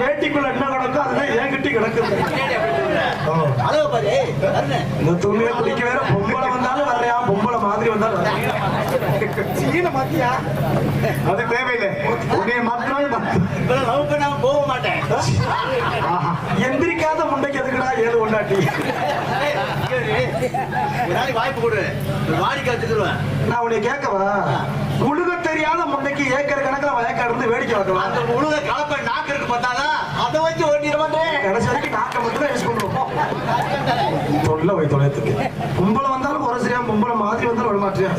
வேட்டிக்குள்ள என்ன கிடக்கும் அதுதான் ஏன் கிட்டி கிடக்குது. இந்த துணியை பிடிக்க வேற பொம்பளை வந்தாலும் வரையாம பொம்பளை மாதிரி வந்தாலும் வர்றியா. சீன மாத்தியா அது தேவையில்லை. உன்னைய மாத்தினாலும் மாத்து. இப்பெல்லாம் லவ் பண்ணாம போக மாட்டேன். எந்திரிக்காத முண்டைக்கு எதுக்குடா ஒரு நாளைக்கு வாய்ப்பு கொடு. வச்சுக்கிடுவேன் நான் உன்னை கேட்கவா? முழுக தெரியாத முண்டைக்கு ஏக்கர் கணக்குல வயக்காடு இருந்து வேடிக்கை பார்க்கலாம் அந்த உழுத கலப்பை நாக்கு இருக்கு பார்த்தாதான் அதை வச்சு ஓட்டிட மாட்டேன். கடைசி வரைக்கும் நாக்க மட்டும் தான் யூஸ் பண்ணுவோம். தொல்லை போய் தொலைத்துக்கு பொம்பளை வந்தாலும் குறைச்சியா சரியா பொம்பளை மாதிரி வந்தாலும் விடமாட்டியா